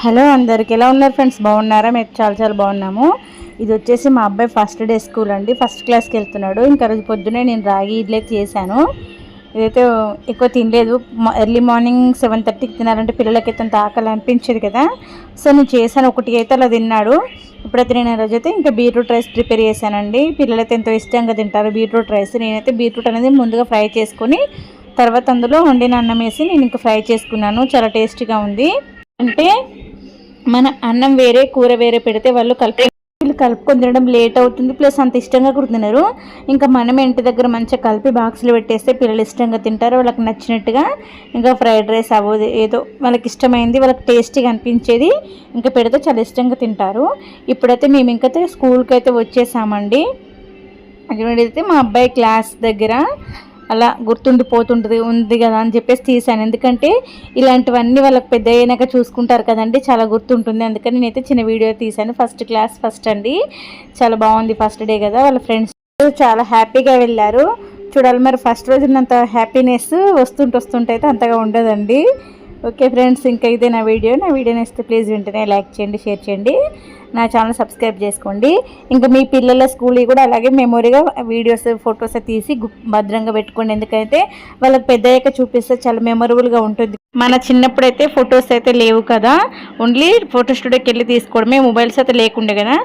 Hello అందరికి. ఎలా ఉన్నారు ఫ్రెండ్స్? బాగున్నారా? మేము చాలా చాలా బాగున్నాము. ఇది వచ్చేసి మా అబ్బాయి ఫస్ట్ డే స్కూల్ అండి. ఫస్ట్ క్లాస్కి వెళ్తున్నాడు. ఇంకా రోజు పొద్దునే నేను రాగి ఇడ్లీ చేశాను. ఇదైతే ఎక్కువ తినలేదు. ఎర్లీ మార్నింగ్ సెవెన్ థర్టీకి తినాలంటే పిల్లలకి అయితే ఆకలి అనిపించేది కదా. సో నేను చేశాను. ఒకటి అయితే అలా తిన్నాడు. ఇప్పుడైతే నేను రోజు రోజైతే ఇంకా బీట్రూట్ రైస్ ప్రిపేర్ చేశానండి. పిల్లలైతే ఎంతో ఇష్టంగా తింటారు బీట్రూట్ రైస్. నేనైతే బీట్రూట్ అనేది ముందుగా ఫ్రై చేసుకొని తర్వాత అందులో వండిన అన్నం వేసి నేను ఇంకా ఫ్రై చేసుకున్నాను. చాలా టేస్టీగా ఉంది. అంటే మన అన్నం వేరే కూర వేరే పెడితే వాళ్ళు కలిపి వీళ్ళు కలుపుకొని తినడం లేట్ అవుతుంది. ప్లస్ అంత ఇష్టంగా కూడా తినరు. ఇంకా మనం ఇంటి దగ్గర మంచిగా కలిపి బాక్స్లో పెట్టేస్తే పిల్లలు ఇష్టంగా తింటారు. వాళ్ళకి నచ్చినట్టుగా ఇంకా ఫ్రైడ్ రైస్ అవ్వదు ఏదో వాళ్ళకి ఇష్టమైంది వాళ్ళకి టేస్టీగా అనిపించేది ఇంకా పెడితే చాలా ఇష్టంగా తింటారు. ఇప్పుడైతే మేము ఇంకా స్కూల్కి అయితే వచ్చేసామండి. అక్కడైతే మా అబ్బాయి క్లాస్ దగ్గర అలా గుర్తుండిపోతుంటుంది ఉంది కదా అని చెప్పేసి తీసాను. ఎందుకంటే ఇలాంటివన్నీ వాళ్ళకి పెద్ద అయినాక చూసుకుంటారు కదండి చాలా గుర్తుంటుంది. అందుకని నేనైతే చిన్న వీడియో తీశాను ఫస్ట్ క్లాస్ ఫస్ట్ అండి. చాలా బాగుంది ఫస్ట్ డే కదా. వాళ్ళ ఫ్రెండ్స్ చాలా హ్యాపీగా వెళ్ళారు. చూడాలి మరి ఫస్ట్ రోజునంత హ్యాపీనెస్ వస్తుంటే వస్తుంటే అయితే అంతగా ఉండదండి. ఓకే ఫ్రెండ్స్ ఇంకా ఇదే నా వీడియో నా వీడియో నేస్తే ప్లీజ్ వెంటనే లైక్ చేయండి షేర్ చేయండి. నా ఛానల్ సబ్స్క్రైబ్ చేసుకోండి. ఇంకా మీ పిల్లల స్కూల్ కూడా అలాగే మెమొరీగా వీడియోస్ ఫొటోస్ తీసి భద్రంగా పెట్టుకోండి. ఎందుకైతే వాళ్ళకి పెద్దయ్యాక చూపిస్తే చాలా మెమొరబుల్గా ఉంటుంది. మన చిన్నప్పుడు అయితే ఫొటోస్ అయితే లేవు కదా. ఓన్లీ ఫోటో స్టూడియోకి వెళ్ళి తీసుకోవడమే. మొబైల్స్ అయితే లేకుండే కదా.